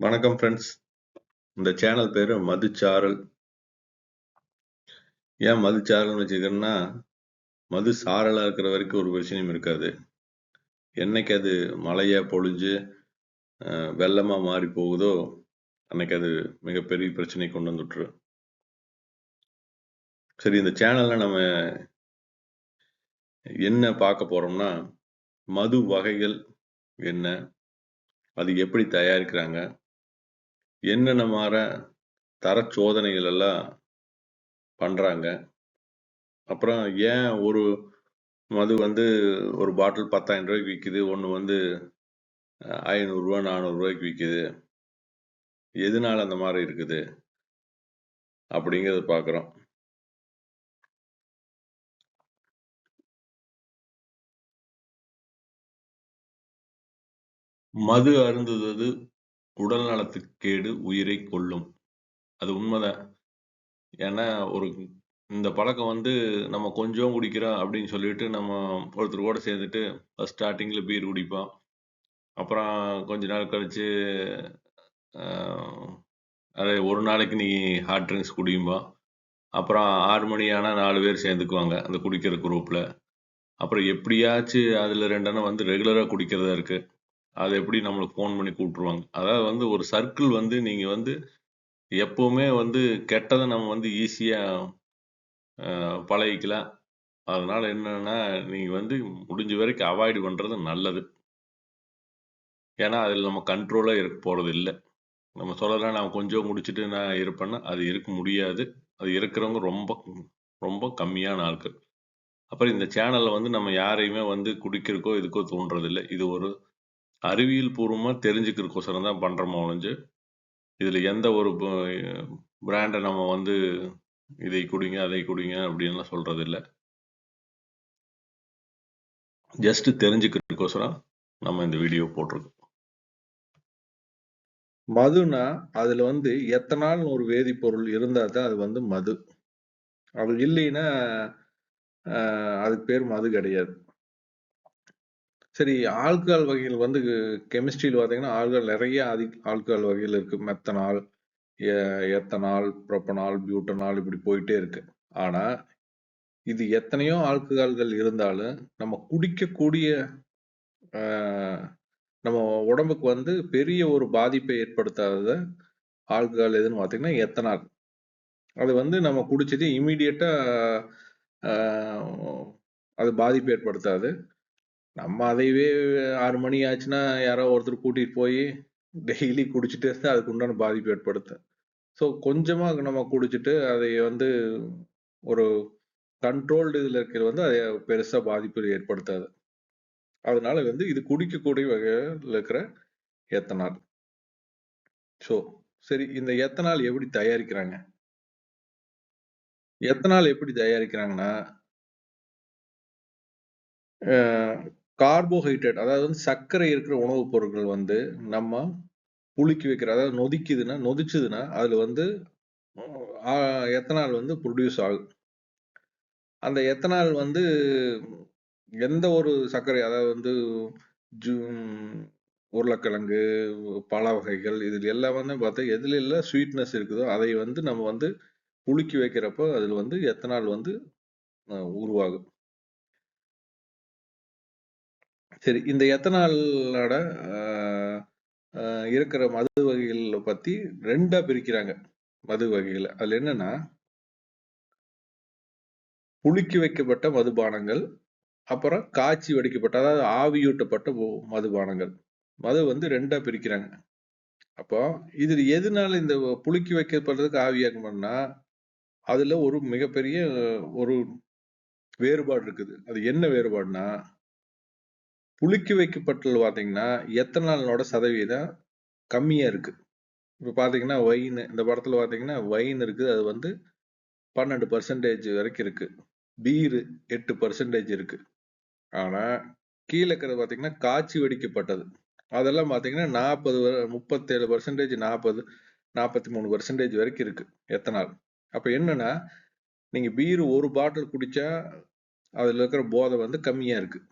வணக்கம் ஃப்ரெண்ட்ஸ் இந்த சேனல் பேரு மதுச்சாரல் ஏன் மதுச்சாரல்னு வச்சுக்கிறேன்னா மது சாரலா இருக்கிற வரைக்கும் ஒரு பிரச்சனையும் இருக்காது. என்னைக்கு அது மழையா பொழிஞ்சு வெள்ளமாக வெள்ளமா மாறி போகுதோ அன்னைக்கு அது மிகப்பெரிய பிரச்சனை கொண்டு வந்துட்டுரு சரி இந்த சேனல்ல நம்ம என்ன பார்க்க போறோம்னா மது வகைகள் என்ன அது எப்படி தயாரிக்கிறாங்க என்னென்ன மாற தர சோதனைகள் எல்லாம் பண்றாங்க. அப்புறம் ஏன் ஒரு மது வந்து ஒரு பாட்டில் பத்தாயிரம் ரூபாய்க்கு விற்கிது ஒன்று வந்து ஐநூறுரூவா நானூறுரூவாய்க்கு விற்கிது எதனால அந்த மாதிரி இருக்குது? அப்படிங்கிறத பார்க்குறோம் மது அருந்துவது உடல் நலத்துக்கு கேடு உயிரை கொல்லும். அது உண்மைதான். ஏன்னா ஒரு இந்த பழக்கம் வந்து நம்ம கொஞ்சம் குடிக்கிறோம் அப்படின்னு சொல்லிட்டு நம்ம ஒருத்தர் கூட சேர்ந்துட்டு ஸ்டார்டிங்கில் பீர் குடிப்போம். அப்புறம் கொஞ்ச நாள் கழிச்சு அதே ஒரு நாளைக்கு நீ ஹாட் ட்ரிங்க்ஸ் குடியும்பா. அப்புறம் ஆறு மணி ஆனால் நாலு பேர் சேர்ந்துக்குவாங்க அந்த குடிக்கிற குரூப்பில் அப்புறம் எப்படியாச்சும் அதில் ரெண்டெண்ணம் வந்து ரெகுலராக குடிக்கிறதா இருக்குது அதை எப்படி நம்மளுக்கு ஃபோன் பண்ணி கூப்பிட்ருவாங்க அதாவது வந்து ஒரு சர்க்கிள் வந்து நீங்கள் வந்து எப்போவுமே வந்து கெட்டதை நம்ம வந்து ஈஸியாக பழகிக்கலாம். அதனால் என்னன்னா நீங்கள் வந்து முடிஞ்ச வரைக்கும் அவாய்ட் பண்ணுறது நல்லது. ஏன்னா அதில் நம்ம கண்ட்ரோலாக இருக்க போகிறது இல்லை. நம்ம சொல்லலாம் நான் கொஞ்சம் முடிச்சுட்டு நான் இருப்பேன்னா அது இருக்க முடியாது. அது இருக்கிறவங்க ரொம்ப ரொம்ப கம்மியான ஆட்கள். அப்புறம் இந்த சேனலில் வந்து நம்ம யாரையுமே வந்து குடிக்கிறக்கோ இதுக்கோ தோன்றதில்லை. இது ஒரு அறிவியல் பூர்வமா தெரிஞ்சுக்கிறக்கோசரம் தான் பண்றோமோ ஒழிஞ்சு இதுல எந்த ஒரு பிராண்டை நம்ம வந்து இதை குடிங்க அதை குடிங்க அப்படின்லாம் சொல்றது இல்லை ஜஸ்ட் தெரிஞ்சுக்கிறதுக்கோசரம் நம்ம இந்த வீடியோ போட்டிருக்கோம். மதுனா அதுல வந்து எத்தனால்னு ஒரு வேதிப்பொருள் இருந்தால் தான் அது வந்து மது. அது இல்லைன்னா அதுக்கு பேர் மது கிடையாது. சரி ஆல்கஹால் வகைகள் வந்து கெமிஸ்ட்ரியில் பார்த்தீங்கன்னா ஆல்கஹால் நிறைய அதி ஆல்கஹால் வகைகள் இருக்கு. மெத்தனால் எத்தனால் ப்ரோப்பனால் பியூட்டனால் இப்படி போயிட்டே இருக்கு. ஆனா இது எத்தனையோ ஆல்கஹால்கள் இருந்தாலும் நம்ம குடிக்கக்கூடிய ஆஹ், நம்ம உடம்புக்கு வந்து பெரிய ஒரு பாதிப்பை ஏற்படுத்தாத ஆல்கஹால் எதுன்னு பார்த்தீங்கன்னா எத்தனால் அது வந்து நம்ம குடிச்சது இமீடியட்டா அது பாதிப்பு ஏற்படுத்தாது. நம்ம அதையவே ஆறு மணி ஆச்சுன்னா யாரோ ஒருத்தர் கூட்டிட்டு போய் டெய்லி குடிச்சிட்டு தான் அதுக்கு உண்டான பாதிப்பு ஏற்படுத்தும் ஸோ கொஞ்சமாக நம்ம குடிச்சிட்டு அதை வந்து ஒரு கண்ட்ரோல்டு இதில் இருக்கிறது வந்து அதை பெருசாக பாதிப்பு ஏற்படுத்தாது. அதனால வந்து இது குடிக்கக்கூடிய வகையில் இருக்கிற எத்தனால். ஸோ சரி இந்த எத்தனால் எப்படி தயாரிக்கிறாங்க? எத்தனால் எப்படி தயாரிக்கிறாங்கன்னா கார்போஹைட்ரேட் அதாவது வந்து சர்க்கரை இருக்கிற உணவுப் பொருட்கள் வந்து நம்ம புளிக்க வைக்கிற அதாவது நொதிக்குதுன்னா நொதிச்சுதுன்னா அதில் வந்து எத்தனால் வந்து ப்ரொடியூஸ் ஆகும். அந்த எத்தனால் வந்து எந்த ஒரு சர்க்கரை அதாவது வந்து ஜூ- உருளைக்கிழங்கு பழ வகைகள் இதில் எல்லாம் வந்து பார்த்தா எதில் எல்லாம் ஸ்வீட்னஸ் இருக்குதோ அதை வந்து நம்ம வந்து புளிக்கி வைக்கிறப்போ அதில் வந்து எத்தனால் வந்து உருவாகும். சரி இந்த எத்தனாலோட ஆஹ், ஆஹ், இருக்கிற மது வகைகளை பத்தி ரெண்டா பிரிக்கிறாங்க மது வகைகள். அதுல என்னன்னா புளிக்கி வைக்கப்பட்ட மதுபானங்கள் அப்புறம் காய்ச்சி வடிக்கப்பட்ட அதாவது ஆவியூட்டப்பட்ட மதுபானங்கள். மது வந்து ரெண்டா பிரிக்கிறாங்க. அப்போ இதில் எதனால இந்த புழுக்கி வைக்கப்படுறதுக்கு ஆவியாகணும்னா அதுல ஒரு மிகப்பெரிய ஒரு வேறுபாடு இருக்குது. அது என்ன வேறுபாடுனா புளிக்க வைக்கப்பட்டது பார்த்தீங்கன்னா எத்தனாலோட சதவீதம் கம்மியாக இருக்கு. இப்போ பார்த்தீங்கன்னா வைன் இந்த படத்தில் பார்த்தீங்கன்னா வைன் இருக்குது. அது வந்து பன்னெண்டு பர்சன்டேஜ் வரைக்கும் இருக்கு. பீரு எட்டு பர்சன்டேஜ் இருக்கு. ஆனால் கீழே இருக்கிறது பார்த்தீங்கன்னா காய்ச்சி வெடிக்கப்பட்டது. அதெல்லாம் பார்த்தீங்கன்னா நாற்பது முப்பத்தேழு பர்சன்டேஜ் நாற்பது நாற்பத்தி மூணு பர்சன்டேஜ் வரைக்கும் இருக்கு எத்தனால். அப்போ என்னன்னா நீங்கள் பீர் ஒரு பாட்டில் குடிச்சா அதில் இருக்கிற போதை வந்து கம்மியாக இருக்குது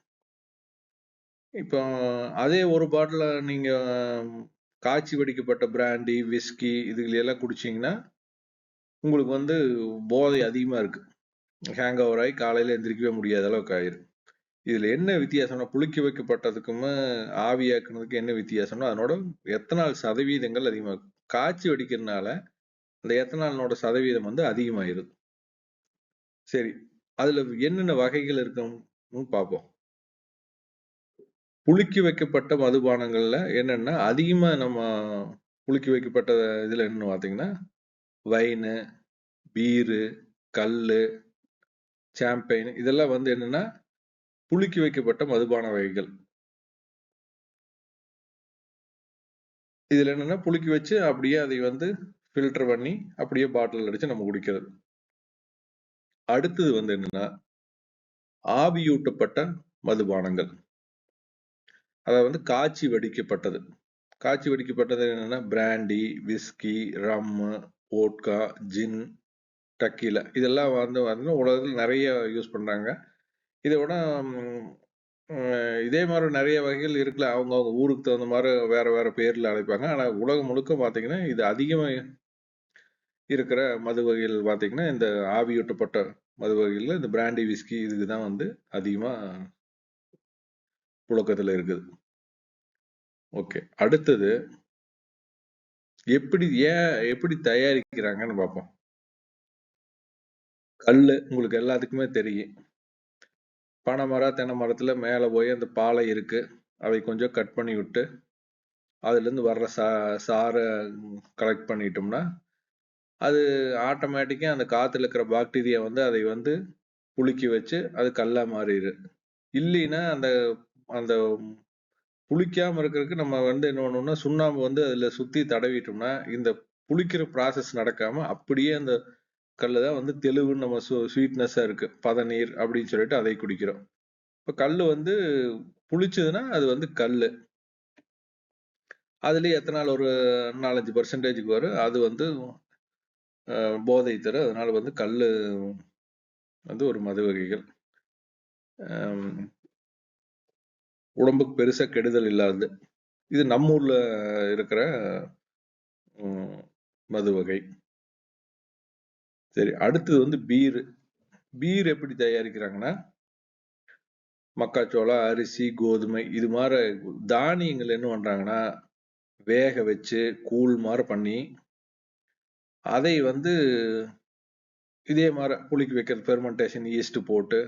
இப்போ அதே ஒரு பாட்டில நீங்க காய்ச்சி வடிக்கப்பட்ட பிராண்டி விஸ்கி இதுல எல்லாம் குடிச்சீங்கன்னா உங்களுக்கு வந்து போதை அதிகமா இருக்கு. ஹேங் ஓவர் ஆகி காலையில எந்திரிக்கவே முடியாத அளவுக்கு ஆயிரும். இதுல என்ன வித்தியாசம்னா புளிக்க வைக்கப்பட்டதுக்குமே ஆவியாக்குனதுக்கு என்ன வித்தியாசம்னா அதனோட எத்தனால் சதவீதங்கள் அதிகமாக இருக்கும் காய்ச்சி வடிக்கிறதுனால அந்த எத்தனாலனோட சதவீதம் வந்து அதிகமாயிருது சரி அதுல என்னென்ன வகைகள் இருக்கும்னு பார்ப்போம். புளிக்க வைக்கப்பட்ட மதுபானங்கள்ல என்னன்னா அதிகமா நம்ம புளிக்க வைக்கப்பட்ட இதுல என்னன்னு பார்த்தீங்கன்னா வைனு பீரு கல் சாம்பெயின் இதெல்லாம் வந்து என்னன்னா புளிக்க வைக்கப்பட்ட மதுபான வகைகள். இதில் என்னென்னா புளிக்க வச்சு அப்படியே அதை வந்து ஃபில்டர் பண்ணி அப்படியே பாட்டில் அடித்து நம்ம குடிக்கிறது. அடுத்தது வந்து என்னென்னா ஆவியூட்டப்பட்ட மதுபானங்கள். அதாவது வந்து காய்ச்சி வடிக்கப்பட்டது. காய்ச்சி வடிக்கப்பட்டது என்னென்னா brandy whisky rum vodka gin tequila இதெல்லாம் வந்து வந்து உலகத்தில் நிறைய யூஸ் பண்ணுறாங்க இதை விட இதே மாதிரி நிறைய வகைகள் இருக்குல்ல அவங்க அவங்க ஊருக்கு தகுந்த மாதிரி வேறு வேறு பேரில் அழைப்பாங்க. ஆனால் உலகம் முழுக்க பார்த்திங்கன்னா இது அதிகமாக இருக்கிற மது வகைகள் பார்த்திங்கன்னா இந்த ஆவியூட்டப்பட்ட மது வகைகளில் இந்த பிராண்டி விஸ்கி இதுக்கு தான் வந்து அதிகமாக புழக்கத்துல இருக்குது. ஓகே. அடுத்தது எப்படி ஏன் எப்படி தயாரிக்கிறாங்கன்னு பார்ப்போம். கல் உங்களுக்கு எல்லாத்துக்குமே தெரியும். பனை மரம் தென்னை மரத்துல மேலே போய் அந்த பாலை இருக்கு. அதை கொஞ்சம் கட் பண்ணி விட்டு அதுலேருந்து வர்ற சா சாரை கலெக்ட் பண்ணிட்டோம்னா அது ஆட்டோமேட்டிக்காக அந்த காற்றுல இருக்கிற பாக்டீரியா வந்து அதை வந்து புளிக்கி வச்சு அது கல்லா மாறிடு இல்லைன்னா அந்த அந்த புளிக்காம இருக்கிறதுக்கு நம்ம வந்து என்ன பண்ணோம்னா சுண்ணாம்பு வந்து அதுல சுத்தி தடவிட்டோம்னா இந்த புளிக்கிற ப்ராசஸ் நடக்காம அப்படியே அந்த கல்லு தான் வந்து தெளிவுன்னு நம்ம ஸ்வீட்னஸா இருக்கு. பதநீர் அப்படின்னு சொல்லிட்டு அதை குடிக்கிறோம். இப்போ கல் வந்து புளிச்சதுன்னா அது வந்து கல் அதுலயே எத்தனால் ஒரு நாலஞ்சு பர்சன்டேஜுக்கு வரும். அது வந்து போதை தரும் அதனால வந்து கல் வந்து ஒரு மது வகைகள். உடம்புக்கு பெருசாக கெடுதல் இல்லாதது இது நம்ம ஊரில் இருக்கிற மது வகை. சரி அடுத்தது வந்து பீர் பீர் எப்படி தயாரிக்கிறாங்கன்னா மக்காச்சோளம் அரிசி கோதுமை இது மாதிரி தானியங்கள் என்ன பண்ணுறாங்கன்னா வேக வச்சு கூழ் மாதிரி பண்ணி அதை வந்து இதே மாதிரி புளிக்கு வைக்கிறது ஃபெர்மெண்டேஷன் ஈஸ்ட் போட்டு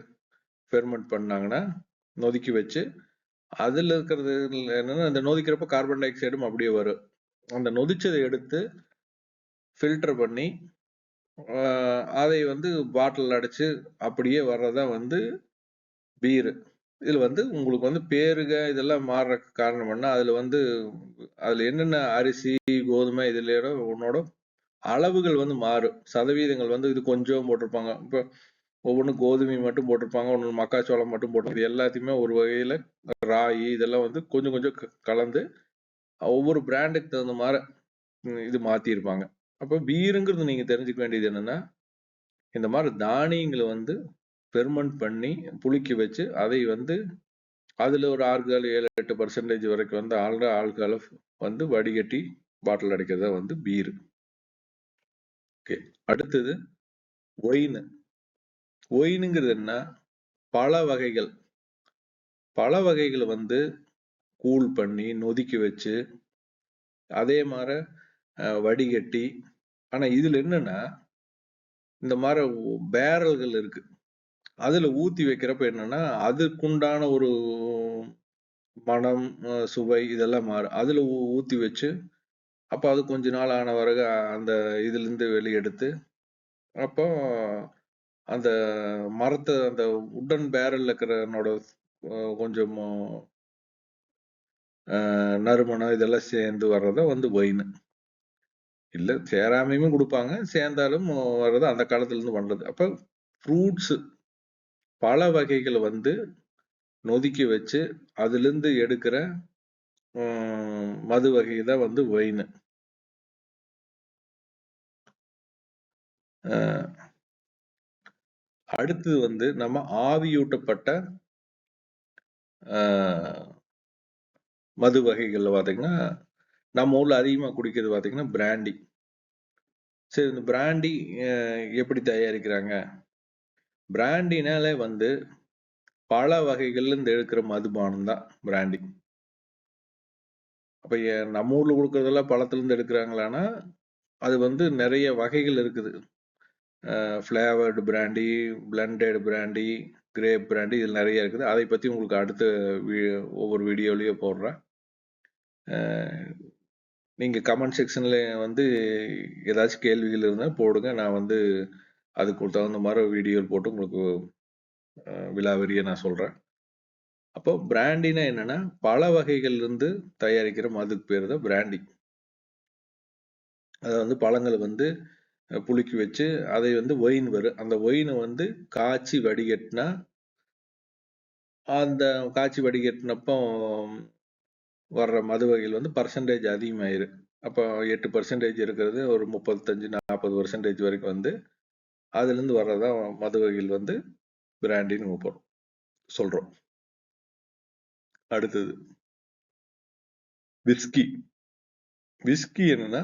ஃபெர்மெண்ட் பண்ணாங்கன்னா நொதுக்கி வச்சு அதில் இருக்கிறது என்னன்னா அந்த நொதிக்கிறப்ப கார்பன் டை ஆக்சைடும் அப்படியே வரும். அந்த நொதிச்சதை எடுத்து ஃபில்டர் பண்ணி அதை வந்து பாட்டில் அடைச்சு அப்படியே வர்றதா வந்து பீரு இதில் வந்து உங்களுக்கு வந்து பேருக இதெல்லாம் மாறுற காரணம் என்ன? அதில் வந்து அதில் என்னென்ன அரிசி கோதுமை இதில் உன்னோட அளவுகள் வந்து மாறும். சதவீதங்கள் வந்து இது கொஞ்சம் போட்டிருப்பாங்க. இப்போ ஒவ்வொன்றும் கோதுமை மட்டும் போட்டிருப்பாங்க ஒன்று மக்காச்சோளம் மட்டும் போட்டு எல்லாத்தையுமே ஒரு வகையில் ராகி இதெல்லாம் வந்து கொஞ்சம் கொஞ்சம் கலந்து ஒவ்வொரு பிராண்டுக்கு தகுந்த மாதிரி இது மாற்றிருப்பாங்க அப்போ பீருங்கிறது நீங்கள் தெரிஞ்சுக்க வேண்டியது என்னென்னா இந்த மாதிரி தானியங்களை வந்து பெர்மெண்ட் பண்ணி புளிக்க வச்சு அதை வந்து அதில் ஒரு ஆல்கஹால் ஏழு எட்டு பர்சன்டேஜ் வரைக்கும் வந்து ஆல்ரெடி ஆல்கஹாலை வந்து வடிகட்டி பாட்டில் அடைக்கிறதா வந்து பீரு. ஓகே அடுத்தது ஒயின். ஒயினுங்கிறது என்ன? பல வகைகள். பல வகைகளை வந்து கூல் பண்ணி நொதுக்கி வச்சு அதே மாதிரி வடிகட்டி. ஆனால் இதில் என்னன்னா இந்த மாதிரி பேரல்கள் இருக்கு. அதில் ஊற்றி வைக்கிறப்ப என்னன்னா அதுக்குண்டான ஒரு மனம் சுவை இதெல்லாம் மாறும். அதில் ஊற்றி வச்சு அப்போ அது கொஞ்ச நாள் ஆன பிறகு அந்த இதுலேருந்து வெளியெடுத்து அப்போ அந்த மரத்தை அந்த உடன் பேரல் இருக்கிறனோட கொஞ்சம் நறுமணம் இதெல்லாம் சேர்ந்து வர்றத வந்து ஒயின். இல்லை சேராமையுமே கொடுப்பாங்க. சேர்ந்தாலும் வர்றது அந்த காலத்துலேருந்து பண்ணுறது அப்போ ஃப்ரூட்ஸு ஃப்ரூட்ஸ் பல வகைகள் வந்து நொதுக்கி வச்சு அதுலேருந்து எடுக்கிற மது வகை தான் வந்து ஒயின். அடுத்தது வந்து நம்ம ஆவியூட்டப்பட்ட மது வகைகள்ல பாத்தீங்கன்னா நம்ம ஊர்ல அதிகமா குடிக்கிறது பார்த்தீங்கன்னா பிராண்டி. சரி இந்த பிராண்டி எப்படி தயாரிக்கிறாங்க? பிராண்டினாலே வந்து பல வகைகள்ல இருந்து எடுக்கிற மதுபானம் தான் பிராண்டி. அப்ப நம்ம ஊர்ல கொடுக்கறதெல்லாம் பழத்துல இருந்து எடுக்கிறாங்களான்னா அது வந்து நிறைய வகைகள் இருக்குது. Flavoured brandy blended brandy grape brandy இதில் நிறைய இருக்குது. அதை பற்றி உங்களுக்கு அடுத்த ஒவ்வொரு வீடியோலையும் போடுறேன். நீங்கள் கமெண்ட் செக்ஷனில் வந்து ஏதாச்சும் கேள்விகள் இருந்தால் போடுங்க. நான் வந்து அதுக்கு தகுந்த மாதிரி வீடியோ போட்டு உங்களுக்கு அஹ், நான் சொல்கிறேன் அப்போ பிராண்டினா என்னென்னா பல வகைகள்லேருந்து தயாரிக்கிற மதுக்கு பேர் தான் பிராண்டி அதை வந்து பழங்கள் வந்து புளிக்க வச்சு அதை வந்து ஒயின் வரும் அந்த ஒயினை வந்து காய்ச்சி வடிகட்டினா அந்த காய்ச்சி வடிகட்டினப்போ வர்ற மது வகையில் வந்து பர்சன்டேஜ் அதிகமாயிரு அப்போ எட்டு பர்சன்டேஜ் இருக்கிறது ஒரு முப்பத்தஞ்சு நாற்பது பர்சன்டேஜ் வரைக்கும் வந்து அதுலேருந்து வர்றதான் மது வகைகள் வந்து பிராண்டின்னு நம்ம சொல்கிறோம் அடுத்தது விஸ்கி விஸ்கி என்னன்னா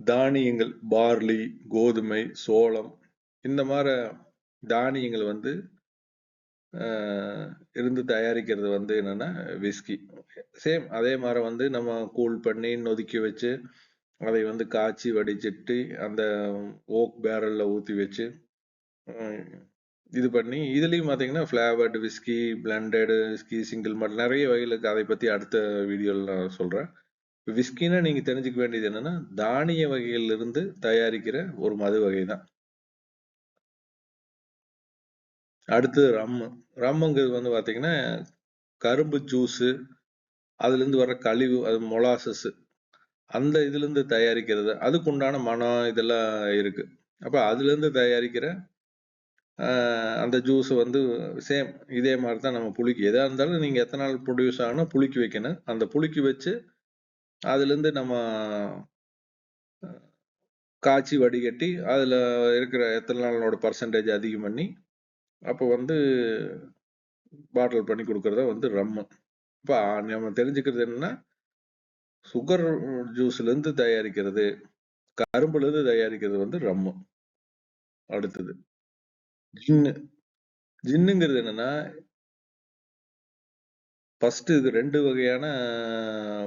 தானியங்கள் பார்லி கோதுமை சோளம் இந்த மாதிரி தானியங்கள் வந்து இருந்து தயாரிக்கிறது வந்து என்னென்னா விஸ்கி சேம் அதே மாதிரி வந்து நம்ம கூல் பண்ணி நொதுக்கி வச்சு அதை வந்து காய்ச்சி வடிச்சிட்டு அந்த ஓக் பேரலில் ஊற்றி வச்சு இது பண்ணி இதுலேயும் பார்த்தீங்கன்னா flavoured whisky blended whisky single malt நிறைய வகையில் அதை பற்றி அடுத்த வீடியோவில் நான் சொல்கிறேன் விஸ்கினா நீங்க தெரிஞ்சுக்க வேண்டியது என்னன்னா தானிய வகைகள்ல இருந்து தயாரிக்கிற ஒரு மது வகை தான் அடுத்து ரம்மு ரம்முங்கிறது வந்து பாத்தீங்கன்னா கரும்பு ஜூஸு அதுல இருந்து வர கழிவு அது மொலாசஸ் அந்த இதுல இருந்து தயாரிக்கிறது. அதுக்கு உண்டான மனம் இதெல்லாம் இருக்கு. அப்ப அதுல இருந்து தயாரிக்கிற அந்த ஜூஸ் வந்து சேம் இதே மாதிரி தான் நம்ம புளிக்கு. எதா இருந்தாலும் நீங்க எத்தனை நாள் ப்ரொடியூஸ் ஆகணும் புளிக்கு வைக்கணும். அந்த புளிக்கு வச்சு அதுலேருந்து நம்ம காய்ச்சி வடிகட்டி அதில் இருக்கிற எத்தனை நாளோட பர்சன்டேஜ் அதிகம் பண்ணி அப்போ வந்து பாட்டில் பண்ணி கொடுக்குறத வந்து ரம்மு இப்போ நம்ம தெரிஞ்சுக்கிறது என்னன்னா சுகர் ஜூஸ்லேருந்து தயாரிக்கிறது கரும்புலேருந்து தயாரிக்கிறது வந்து ரம்மு அடுத்தது. ஜின்னு ஜின்னுங்கிறது என்னன்னா ஃபஸ்ட்டு இது ரெண்டு வகையான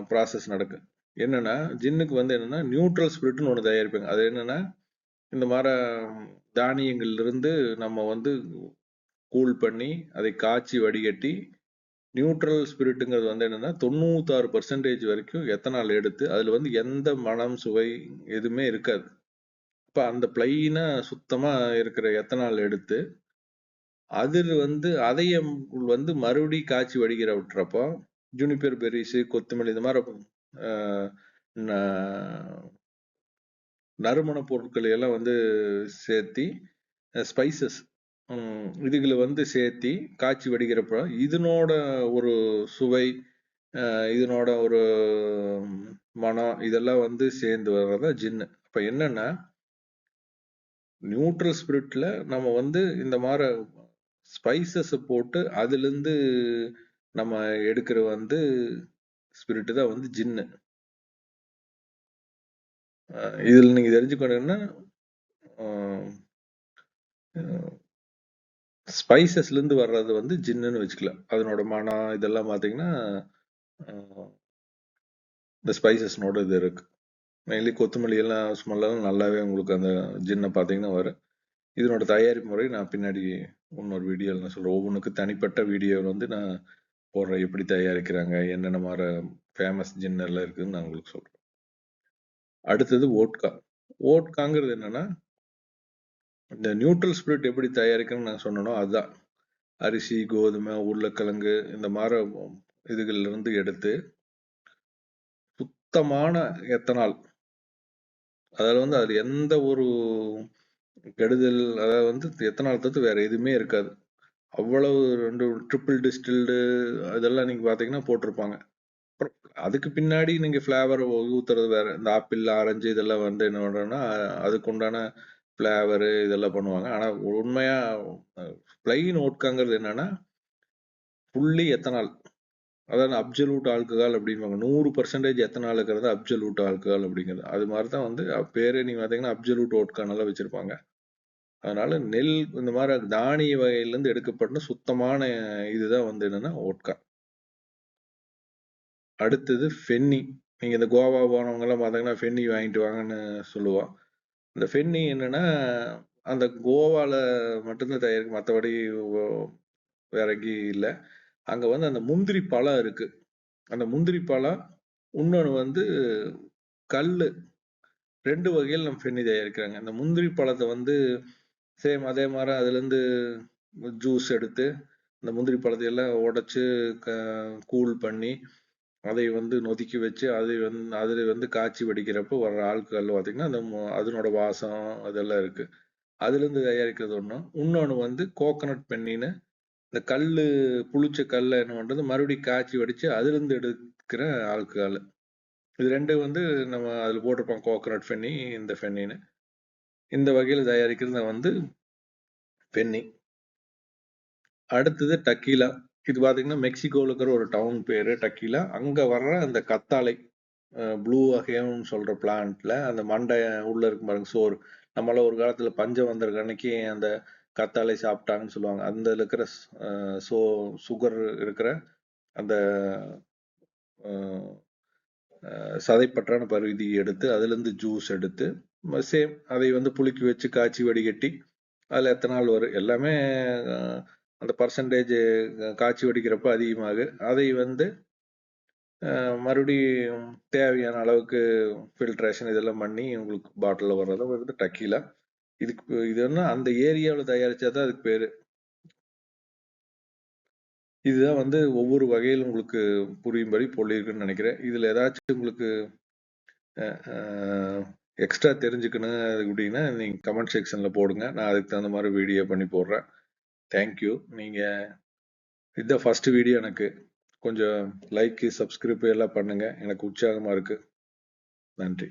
ப்ராசஸ் நடக்கும் என்னென்னா ஜின்னுக்கு வந்து என்னென்னா நியூட்ரல் ஸ்பிரிட்னு ஒன்று தயாரிப்பாங்க. அது என்னென்னா இந்த மாதிரி தானியங்கள்லேருந்து நம்ம வந்து கூல் பண்ணி அதை காய்ச்சி வடிகட்டி நியூட்ரல் ஸ்பிரிட்டுங்கிறது வந்து என்னென்னா தொண்ணூத்தாறு பர்சன்டேஜ் வரைக்கும் எத்தனால் எடுத்து அதில் வந்து எந்த மனம் சுவை எதுவுமே இருக்காது. இப்போ அந்த பிளைனா சுத்தமாக இருக்கிற எத்தனால் எடுத்து அதில் வந்து அதைய வந்து மறுபடியும் காய்ச்சி வடிகிற விட்டுறப்போ ஜூனிப்பர் பெரிசு கொத்தமல்லி இந்த மாதிரி ந- நறுமண பொருட்களை எல்லாம் வந்து சேர்த்தி ஸ்பைசஸ் இதுகளை வந்து சேர்த்தி காய்ச்சி வடிக்கிறப்ப இதனோட ஒரு சுவை இதனோட ஒரு மனம் இதெல்லாம் வந்து சேர்ந்து வர்றதா ஜின்னு இப்போ என்னன்னா நியூட்ரல் ஸ்பிரிட்ல நம்ம வந்து இந்த மாதிரி ஸ்பைசஸ் போட்டு அதுலேருந்து நம்ம எடுக்கிற வந்து ஸ்பிரிட்டு தான் வந்து ஜின்னு இதில் நீங்கள் தெரிஞ்சுக்கணுன்னா ஸ்பைசஸ்லேருந்து வர்றது வந்து ஜின்னுன்னு வச்சுக்கலாம். அதனோட மனம் இதெல்லாம் பார்த்தீங்கன்னா இந்த ஸ்பைசஸ்னோட இது இருக்குது மெயின்லி கொத்தமல்லி எல்லாம் ஸ்மெல்லாம் நல்லாவே உங்களுக்கு அந்த ஜின்னை பார்த்தீங்கன்னா வரும். இதனோட தயாரிப்பு முறை நான் பின்னாடி இன்னொரு வீடியோவில் நான் சொல்கிறேன் ஒவ்வொன்றுக்கு தனிப்பட்ட வீடியோவில் வந்து நான் போடுறேன். எப்படி தயாரிக்கிறாங்க? என்னென்ன மாதிரி ஃபேமஸ் ஜின்னரில் இருக்குதுன்னு நான் உங்களுக்கு சொல்கிறேன் அடுத்தது ஓட்கா ஓட்காங்கிறது என்னென்னா இந்த நியூட்ரல் ஸ்பிரிட் எப்படி தயாரிக்கணும்னு நான் சொன்னனோ அதுதான் அரிசி கோதுமை உருளைக்கிழங்கு இந்த மாதிரி இதுகள்ல இருந்து எடுத்து சுத்தமான எத்தனால். அதில் வந்து அது எந்த ஒரு கெடுதல் அதாவது வந்து எத்தனால் தவிர்த்து வேற எதுவுமே இருக்காது. அவ்வளவு ரெண்டு ட்ரிபிள் டிஸ்டில்டு அதெல்லாம் நீங்க பாத்தீங்கன்னா போட்டிருப்பாங்க. அப்புறம் அதுக்கு பின்னாடி நீங்க ஃபிளேவர் ஊத்துறது வேற இந்த ஆப்பிள் ஆரஞ்சு இதெல்லாம் வந்து என்ன பண்றோம்னா அதுக்கு உண்டான ஃபிளேவரு இதெல்லாம் பண்ணுவாங்க. ஆனால் உண்மையாக பிளைன் ஓட்காங்கிறது என்னன்னா புள்ளி எத்தனால். அதாவது அப்சல்யூட் ஆல்கஹால் அப்படின்வாங்க நூறு பர்சன்டேஜ் எத்தனால் இருக்கிறது அப்சல்யூட் ஆல்கஹால் அப்படிங்கிறது. அது மாதிரி தான் வந்து பேரே நீங்கள் பார்த்தீங்கன்னா அப்சல்யூட் ஓட்கானெல்லாம் வச்சுருப்பாங்க. அதனால நெல் இந்த மாதிரி தானிய வகையிலேருந்து எடுக்கப்பட்ட சுத்தமான இதுதான் வந்து என்னன்னா ஓட்கா. அடுத்தது ஃபென்னி. நீங்க இந்த கோவா போனவங்க எல்லாம் பார்த்தீங்கன்னா ஃபென்னி வாங்கிட்டு வாங்கன்னு சொல்லுவோம் இந்த ஃபென்னி என்னன்னா அந்த கோவால மட்டும்தான் தயாரிக்கும் மற்றபடி வேற எங்கேயும் இல்லை. அங்க வந்து அந்த முந்திரி பழம் இருக்கு. அந்த முந்திரி பழம் இன்னொன்று வந்து கல் ரெண்டு வகையில் நம்ம ஃபென்னி தயாரிக்கிறாங்க. அந்த முந்திரி பழத்தை வந்து சேம் அதே மாதிரி அதுலேருந்து ஜூஸ் எடுத்து இந்த முந்திரி பழத்தை எல்லாம் க கூல் பண்ணி அதை வந்து நொதிக்கி வச்சு அதை வந்து அதில் வந்து காய்ச்சி வடிக்கிறப்போ வர்ற ஆல்கஹால் பார்த்தீங்கன்னா அந்த அதனோட வாசம் அதெல்லாம் இருக்கு. அதுலேருந்து தயாரிக்கிறது ஒன்று இன்னொன்று வந்து கோகனட் பெண்ணின்னு இந்த கல் புளிச்ச கல்லை என்ன பண்ணுறது மறுபடியும் காய்ச்சி வடித்து அதுலேருந்து எடுக்கிற ஆல்கஹால் இது ரெண்டு வந்து நம்ம அதில் போட்டிருப்போம் கோகனட் ஃபென்னி இந்த ஃபென்னின்னு இந்த வகையில் தயாரிக்கிறது வந்து பென்னி அடுத்தது டக்கீலா இது பார்த்தீங்கன்னா மெக்சிகோவில் இருக்கிற ஒரு டவுன் பேர் டக்கீலா அங்கே வர்ற அந்த கத்தாழை ப்ளூ அகேம்னு சொல்கிற பிளான்ட்டில் அந்த மண்டை உள்ளே இருக்கும் பாருங்க சோறு. நம்மளால் ஒரு காலத்தில் பஞ்சம் வந்திருக்க அன்னைக்கு அந்த கத்தாழை சாப்பிட்டாங்கன்னு சொல்லுவாங்க. அந்த இருக்கிற சோ சுகர் இருக்கிற அந்த சதைப்பற்றான பகுதி எடுத்து அதுலேருந்து ஜூஸ் எடுத்து சேம் அதை வந்து புளிக்க வச்சு காய்ச்சி வடிகட்டி அதில் எத்தனை நாள் வரும்? எல்லாமே அந்த பர்சன்டேஜ் காய்ச்சி வடிக்கிறப்ப அதிகமாக. அதை வந்து மறுபடி தேவையான அளவுக்கு ஃபில்ட்ரேஷன் இதெல்லாம் பண்ணி உங்களுக்கு பாட்டிலில் வர்றதை வந்து டக்கீலா இதுக்கு இது என்ன அந்த ஏரியாவில் தயாரிச்சா தான் அதுக்கு பேர். இதுதான் வந்து ஒவ்வொரு வகையில் உங்களுக்கு புரியும்படி சொல்லியிருக்குன்னு நினைக்கிறேன். இதில் ஏதாச்சும் உங்களுக்கு எக்ஸ்ட்ரா தெரிஞ்சுக்கணும் அப்படின்னா நீங்கள் கமெண்ட் செக்ஷனில் போடுங்க. நான் அதுக்கு தகுந்த மாதிரி வீடியோ பண்ணி போடுறேன். தேங்க்யூ நீங்கள் இதுதான் ஃபஸ்ட்டு வீடியோ எனக்கு கொஞ்சம் லைக்கு சப்ஸ்கிரைப் எல்லாம் பண்ணுங்கள் எனக்கு உற்சாகமாக இருக்குது நன்றி.